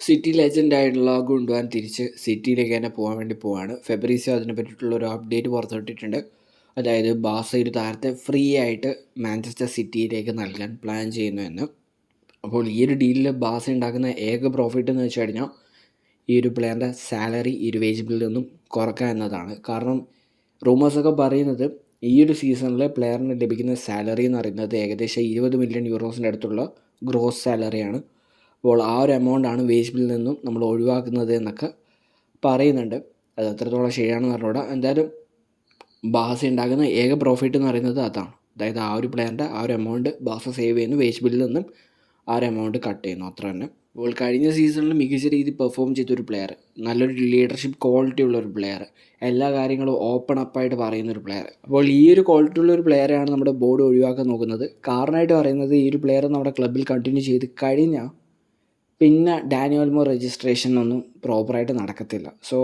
City legend ആയിട്ടുള്ള ഗുണ്ടുവാൻ തിരിച്ച് സിറ്റിയിലേക്ക് തന്നെ പോകാൻ വേണ്ടി പോവാണ്. ഫെബ്രീസിയോ അതിനെ പറ്റിയിട്ടുള്ള ഒരു അപ്ഡേറ്റ് പുറത്തുവിട്ടിട്ടുണ്ട്. അതായത് ബാസ ഒരു താരത്തെ ഫ്രീ ആയിട്ട് മാഞ്ചസ്റ്റർ സിറ്റിയിലേക്ക് നൽകാൻ പ്ലാൻ ചെയ്യുന്നു എന്ന് അപ്പോൾ ഈ ഒരു ഡീലിൽ ബാസ ഉണ്ടാക്കുന്ന ഏക പ്രോഫിറ്റ് എന്ന് വെച്ച് കഴിഞ്ഞാൽ ഈ ഒരു പ്ലെയറിന്റെ സാലറി ഒരു വേജ് നിന്നും കുറക്കുക എന്നതാണ്. കാരണം റൂമേഴ്സൊക്കെ പറയുന്നത് ഈ ഒരു സീസണിൽ പ്ലെയറിന് ലഭിക്കുന്ന സാലറി എന്ന് പറയുന്നത് ഏകദേശം ഇരുപത് മില്യൺ യൂറോസിന്റെ അടുത്തുള്ള ഗ്രോസ് സാലറിയാണ് അപ്പോൾ ആ ഒരു എമൗണ്ടാണ് വേസ്റ്റ് ബില്ലിൽ നിന്നും നമ്മൾ ഒഴിവാക്കുന്നത് എന്നൊക്കെ പറയുന്നുണ്ട്. അത് എത്രത്തോളം ശരിയാണെന്ന് പറഞ്ഞുകൂടാ. എന്തായാലും ബാസ ഉണ്ടാക്കുന്ന ഏക പ്രോഫിറ്റ് എന്ന് പറയുന്നത് അതാണ്. അതായത് ആ ഒരു പ്ലെയറിന്റെ ആ ഒരു എമൗണ്ട് ബാസ സേവ് ചെയ്യുന്നു വേസ്റ്റ് ബില്ലിൽ നിന്നും ആ ഒരു എമൗണ്ട് കട്ട് ചെയ്യുന്നു. അത്ര തന്നെ. അപ്പോൾ കഴിഞ്ഞ സീസണിൽ മികച്ച രീതിയിൽ പെർഫോം ചെയ്തൊരു പ്ലെയർ നല്ലൊരു ലീഡർഷിപ്പ് ക്വാളിറ്റി ഉള്ള ഒരു പ്ലെയർ എല്ലാ കാര്യങ്ങളും ഓപ്പൺ അപ്പായിട്ട് പറയുന്ന ഒരു പ്ലെയർ അപ്പോൾ ഈ ഒരു ക്വാളിറ്റി ഉള്ള ഒരു പ്ലെയറാണ് നമ്മുടെ ബോർഡ് ഒഴിവാക്കാൻ നോക്കുന്നത്. കാരണമായിട്ട് പറയുന്നത് ഈ ഒരു പ്ലെയർ നമ്മുടെ ക്ലബിൽ കണ്ടിന്യൂ ചെയ്ത് കഴിഞ്ഞാൽ പിന്നെ ഡാനിയൽമോ രജിസ്ട്രേഷൻ ഒന്നും പ്രോപ്പറായിട്ട് നടക്കത്തില്ല. സോ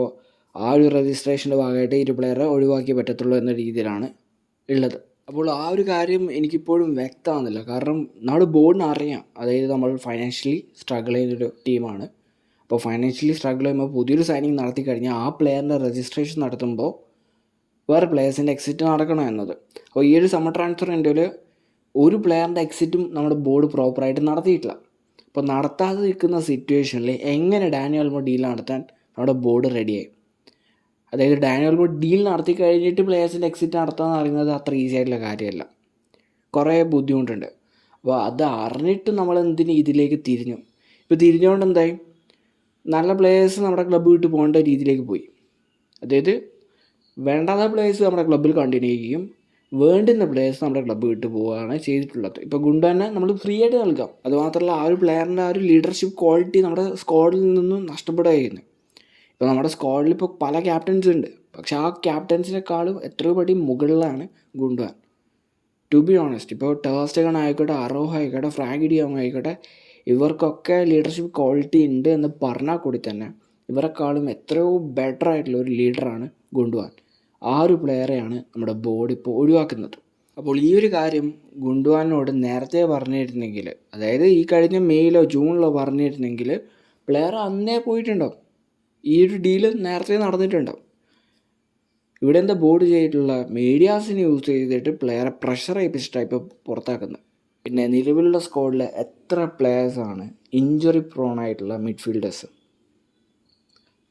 ആ ഒരു രജിസ്ട്രേഷന്റെ ഭാഗമായിട്ട് ഇരു പ്ലെയറെ ഒഴിവാക്കി പറ്റത്തുള്ളൂ എന്ന രീതിയിലാണ് ഉള്ളത്. അപ്പോൾ ആ ഒരു കാര്യം എനിക്കിപ്പോഴും വ്യക്തമാകുന്നില്ല കാരണം നമ്മുടെ ബോർഡിന് അറിയാം. അതായത് നമ്മൾ ഫൈനാൻഷ്യലി സ്ട്രഗിൾ ചെയ്യുന്നൊരു ടീമാണ് അപ്പോൾ ഫൈനാൻഷ്യലി സ്ട്രഗിൾ ചെയ്യുമ്പോൾ പുതിയൊരു സൈനിങ് നടത്തി കഴിഞ്ഞാൽ ആ പ്ലെയറിന്റെ രജിസ്ട്രേഷൻ നടത്തുമ്പോൾ വേറെ പ്ലെയേഴ്സിന്റെ എക്സിറ്റ് നടക്കണം എന്നത്. അപ്പോൾ ഈ ഒരു സമ്മർ ട്രാൻസ്ഫർ എന്റെ ഒരു പ്ലെയറിന്റെ എക്സിറ്റും നമ്മുടെ ബോർഡ് പ്രോപ്പറായിട്ട് നടത്തിയിട്ടില്ല. അപ്പോൾ നടത്താതെ നിൽക്കുന്ന സിറ്റുവേഷനിൽ എങ്ങനെ ഡാനിയൽമോ ഡീൽ നടത്താൻ നമ്മുടെ ബോർഡ് റെഡിയായി അതായത് ഡാനിയൽമോ ഡീൽ നടത്തി കഴിഞ്ഞിട്ട് പ്ലേയേഴ്സിന്റെ എക്സിറ്റ് നടത്തുക അറിയുന്നത് അത്ര ഈസി ആയിട്ടുള്ള കാര്യമല്ല. കുറേ ബുദ്ധിമുട്ടുണ്ട്. അപ്പോൾ അത് അറിഞ്ഞിട്ട് നമ്മൾ എന്തിന് ഇതിലേക്ക് തിരിഞ്ഞു? ഇപ്പോൾ തിരിഞ്ഞുകൊണ്ട് എന്തായി? നല്ല പ്ലേയേഴ്സ് നമ്മുടെ ക്ലബ്ബ് വിട്ട് പോകേണ്ട രീതിയിലേക്ക് പോയി. അതായത് വേണ്ടാത്ത പ്ലേയേഴ്സ് നമ്മുടെ ക്ലബ്ബിൽ കണ്ടിന്യൂ ചെയ്യുകയും വേണ്ടുന്ന പ്ലെയേഴ്സ് നമ്മുടെ ക്ലബ്ബ് വിട്ടു പോവുകയാണ് ചെയ്തിട്ടുള്ളത്. ഇപ്പോൾ ഗുണ്ടനെ നമ്മൾ ഫ്രീ ആയിട്ട് നൽകാം. അതുമാത്രമല്ല ആ ഒരു പ്ലെയറിന്റെ ആ ഒരു ലീഡർഷിപ്പ് ക്വാളിറ്റി നമ്മുടെ സ്ക്വാഡിൽ നിന്നും നഷ്ടപ്പെടുകയായിരുന്നു. ഇപ്പോൾ നമ്മുടെ സ്ക്വാഡിൽ ഇപ്പോൾ പല ക്യാപ്റ്റൻസ് ഉണ്ട്. പക്ഷേ ആ ക്യാപ്റ്റൻസിനെക്കാളും എത്രയോ പടി മുകളിലാണ് ഗുണ്ടുവാൻ ടു ബി ഓണസ്റ്റ് ഇപ്പോൾ ടേസ്റ്റഗൺ ആയിക്കോട്ടെ അറോഹ ആയിക്കോട്ടെ ഫ്രാഗിഡിയോ ആയിക്കോട്ടെ ഇവർക്കൊക്കെ ലീഡർഷിപ്പ് ക്വാളിറ്റി ഉണ്ട് എന്ന് പറഞ്ഞാൽ കൂടി തന്നെ ഇവരെക്കാളും എത്രയോ ബെറ്റർ ആയിട്ടുള്ള ഒരു ലീഡറാണ് ഗുണ്ടുവാൻ ആ ഒരു പ്ലെയറെയാണ് നമ്മുടെ ബോർഡ് ഇപ്പോൾ ഒഴിവാക്കുന്നത്. അപ്പോൾ ഈ ഒരു കാര്യം ഗുണ്ടുവാനോട് നേരത്തെ പറഞ്ഞിരുന്നെങ്കിൽ അതായത് ഈ കഴിഞ്ഞ മെയ്യിലോ ജൂണിലോ പറഞ്ഞിരുന്നെങ്കിൽ പ്ലെയർ അന്നേ പോയിട്ടുണ്ടാവും. ഈ ഒരു ഡീൽ നേരത്തെ നടന്നിട്ടുണ്ടാവും. ഇവിടെ എന്താ ബോർഡ് ചെയ്തിട്ടുള്ള മീഡിയാസിനെ യൂസ് ചെയ്തിട്ട് പ്ലെയറെ പ്രഷർ ഏൽപ്പിച്ചിട്ടാണ് ഇപ്പോൾ പുറത്താക്കുന്നത്. പിന്നെ നിലവിലുള്ള സ്ക്വാഡിൽ എത്ര പ്ലെയേഴ്സാണ് ഇഞ്ചുറി പ്രോൺ ആയിട്ടുള്ള midfielders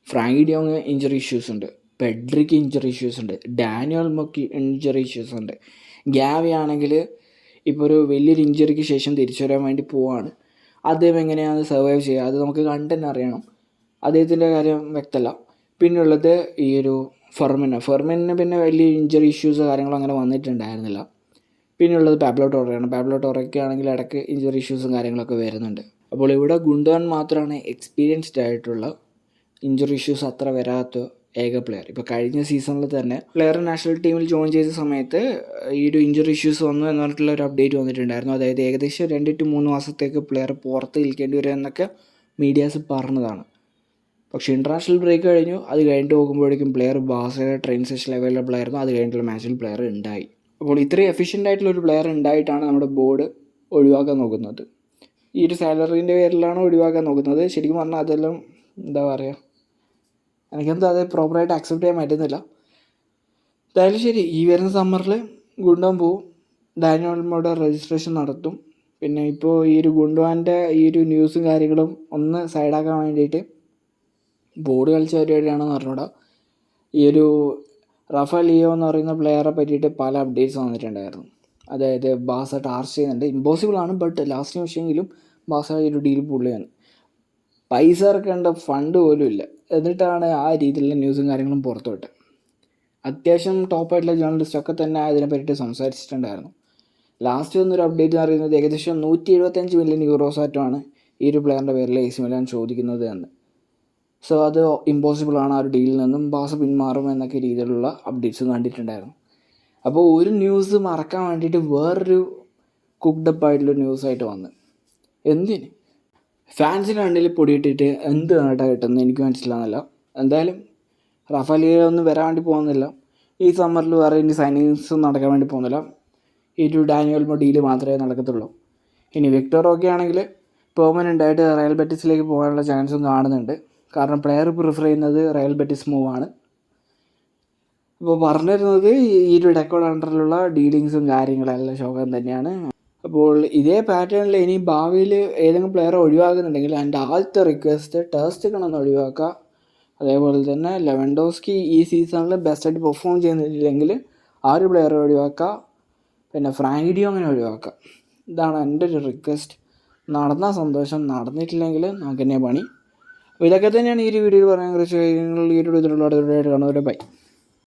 Frenkie de Jong injury issues ഉണ്ട്. പെഡ്രിക്ക് ഇഞ്ചറി ഇഷ്യൂസ് ഉണ്ട്. ഡാനിയൽ മൊക്കി ഇഞ്ചറി ഇഷ്യൂസ് ഉണ്ട്. ഗ്യാവി ആണെങ്കിൽ ഇപ്പോൾ ഒരു വലിയൊരു ഇഞ്ചറിക്ക് ശേഷം തിരിച്ചു വരാൻ വേണ്ടി പോവാണ്. അദ്ദേഹം എങ്ങനെയാണ് സർവൈവ് ചെയ്യുക? അത് നമുക്ക് കണ്ടെന്ന് അറിയണം. അദ്ദേഹത്തിന്റെ കാര്യം വ്യക്തമല്ല പിന്നുള്ളത് ഈ ഒരു ഫെർമിന്. ഫെർമിന് പിന്നെ വലിയ ഇഞ്ചറി ഇഷ്യൂസ് കാര്യങ്ങളോ അങ്ങനെ വന്നിട്ടുണ്ടായിരുന്നില്ല. പിന്നെയുള്ളത് പാബ്ലോ ടോറയാണ്. ആണെങ്കിൽ ഇടയ്ക്ക് ഇഞ്ചറി ഇഷ്യൂസും കാര്യങ്ങളൊക്കെ വരുന്നുണ്ട്. അപ്പോൾ ഇവിടെ ഗുണ്ടോൻ മാത്രമാണ് എക്സ്പീരിയൻസ്ഡ് ആയിട്ടുള്ള ഇഞ്ചറി ഇഷ്യൂസ് അത്ര വരാത്ത ഏക പ്ലെയർ ഇപ്പോൾ കഴിഞ്ഞ സീസണിൽ തന്നെ പ്ലെയർ നാഷണൽ ടീമിൽ ജോയിൻ ചെയ്ത സമയത്ത് ഈ ഒരു ഇഞ്ചുറി ഇഷ്യൂസ് വന്നു എന്ന് പറഞ്ഞിട്ടുള്ള ഒരു അപ്ഡേറ്റ് വന്നിട്ടുണ്ടായിരുന്നു. അതായത് ഏകദേശം രണ്ട് ടു മൂന്ന് മാസത്തേക്ക് പ്ലെയർ പുറത്ത് നിൽക്കേണ്ടി വരും എന്നൊക്കെ മീഡിയാസ് പറഞ്ഞതാണ്. പക്ഷേ ഇന്റർനാഷണൽ ബ്രേക്ക് കഴിഞ്ഞു. അത് കഴിഞ്ഞിട്ട് നോക്കുമ്പോഴേക്കും പ്ലെയർ ബാസയുടെ ട്രെയിൻ സെഷൻ അവൈലബിൾ ആയിരുന്നു. അത് കഴിഞ്ഞിട്ടുള്ള മാച്ചിൽ പ്ലെയർ ഉണ്ടായി. അപ്പോൾ ഇത്രയും എഫിഷ്യന്റ് ആയിട്ടുള്ള ഒരു പ്ലെയർ ഉണ്ടായിട്ടാണ് നമ്മുടെ ബോർഡ് ഒഴിവാക്കാൻ നോക്കുന്നത്. ഈ ഒരു സാലറീന്റെ പേരിലാണ് ഒഴിവാക്കാൻ നോക്കുന്നത്. ശരിക്കും പറഞ്ഞാൽ അതെല്ലാം എന്താ പറയുക എനിക്കെന്തോ അത് പ്രോപ്പറായിട്ട് അക്സെപ്റ്റ് ചെയ്യാൻ പറ്റുന്നില്ല. എന്തായാലും ശരി ഈ വരുന്ന സമ്മറിൽ ഗുണ്ടോൻ പോവും. ഡാനിയോൾമോടെ രജിസ്ട്രേഷൻ നടത്തും. പിന്നെ ഇപ്പോൾ ഈ ഒരു ഗുണ്ടുവാന്റെ ഈ ഒരു ന്യൂസും കാര്യങ്ങളും ഒന്ന് സൈഡാക്കാൻ വേണ്ടിയിട്ട് ബോർഡ് കളിച്ച പരിപാടിയാണെന്ന് പറഞ്ഞൂടാ. ഈ ഒരു റഫ ലിയോ എന്ന് പറയുന്ന പ്ലെയറെ പറ്റിയിട്ട് പല അപ്ഡേറ്റ്സ് വന്നിട്ടുണ്ടായിരുന്നു. അതായത് ബാസ ടാർച്ച് ചെയ്യുന്നുണ്ട്. ഇമ്പോസിബിൾ ആണ് ബട്ട് ലാസ്റ്റ് നിമിഷമെങ്കിലും ബാസ ഒരു ഡീൽ പുള്ളിയാണ്. പൈസ ഇറക്കേണ്ട ഫണ്ട് പോലും ഇല്ല. എന്നിട്ടാണ് ആ രീതിയിലുള്ള ന്യൂസും കാര്യങ്ങളും പുറത്തുവിട്ടത് അത്യാവശ്യം ടോപ്പായിട്ടുള്ള ജേർണലിസ്റ്റൊക്കെ തന്നെ അതിനെ പറ്റിയിട്ട് സംസാരിച്ചിട്ടുണ്ടായിരുന്നു. ലാസ്റ്റ് വന്നൊരു അപ്ഡേറ്റ് എന്ന് പറയുന്നത് ഏകദേശം നൂറ്റി എഴുപത്തഞ്ച് മില്യൺ യൂറോസ് ആയിട്ടുമാണ് ഈ ഒരു പ്ലെയറിന്റെ പേരിൽ എ സി മിലാൻ ചോദിക്കുന്നത് എന്ന്. സോ അത് ഇമ്പോസിബിൾ ആണ് ആ ഒരു ഡീലിൽ നിന്നും ബാസ പിന്മാറും എന്നൊക്കെ രീതിയിലുള്ള അപ്ഡേറ്റ്സ് കണ്ടിട്ടുണ്ടായിരുന്നു. അപ്പോൾ ഒരു ന്യൂസ് മറക്കാൻ വേണ്ടിയിട്ട് വേറൊരു കുക്ഡപ്പ് ആയിട്ടുള്ള ന്യൂസായിട്ട് വന്ന്. എന്തിന്? ഫാൻസിന് കണ്ണിൽ പൊടിയിട്ടിട്ട് എന്ത് നേട്ടം കിട്ടുന്നത് എനിക്ക് മനസ്സിലാകുന്നില്ല എന്തായാലും റഫാലിയ ഒന്നും വരാൻ വേണ്ടി പോകുന്നില്ല. ഈ സമ്മറിൽ വേറെ ഇനി സൈനിങ്സ് നടക്കാൻ വേണ്ടി പോകുന്നില്ല. ഈ ഒരു ഡാനിയൽ ഡീൽ മാത്രമേ നടക്കത്തുള്ളൂ. ഇനി വിക്ടർ ഒക്കെ ആണെങ്കിൽ പെർമനന്റ് ആയിട്ട് റയൽ ബെറ്റിസിലേക്ക് പോകാനുള്ള ചാൻസും കാണുന്നുണ്ട്. കാരണം പ്ലെയർ പ്രിഫർ ചെയ്യുന്നത് റയൽ ബെറ്റിസ് മൂവാണ് അപ്പോൾ പറഞ്ഞിരുന്നത് ഈ ഒരു ഡെക്കോഡ് അണ്ടറിലുള്ള ഡീലിങ്സും കാര്യങ്ങളെല്ലാം ശോകം തന്നെയാണ്. അപ്പോൾ ഇതേ പാറ്റേണിൽ ഇനി ഭാവിയിൽ ഏതെങ്കിലും പ്ലെയർ ഒഴിവാക്കുന്നുണ്ടെങ്കിൽ എന്റെ ആദ്യത്തെ റിക്വസ്റ്റ് ടെസ്റ്റ് കണമെന്ന് ഒഴിവാക്കുക. അതേപോലെ തന്നെ ലെവൻഡോസ്കി ഈ സീസണിൽ ബെസ്റ്റായിട്ട് പെർഫോം ചെയ്യുന്നില്ലെങ്കിൽ ആ ഒരു പ്ലെയറെ ഒഴിവാക്കുക. പിന്നെ ഫ്രാങ്കിഡിയോ അങ്ങനെ ഒഴിവാക്കുക. ഇതാണ് എന്റെ ഒരു റിക്വസ്റ്റ് നടന്ന സന്തോഷം നടന്നിട്ടില്ലെങ്കിൽ നമുക്ക് തന്നെ പണി. അപ്പോൾ ഇതൊക്കെ തന്നെയാണ് ഈ ഒരു വീഡിയോയിൽ പറയാൻ കുറച്ച് കാര്യങ്ങൾ. ഈ ഒരു ഇതിലുള്ള കാണുന്നവരെ ബൈ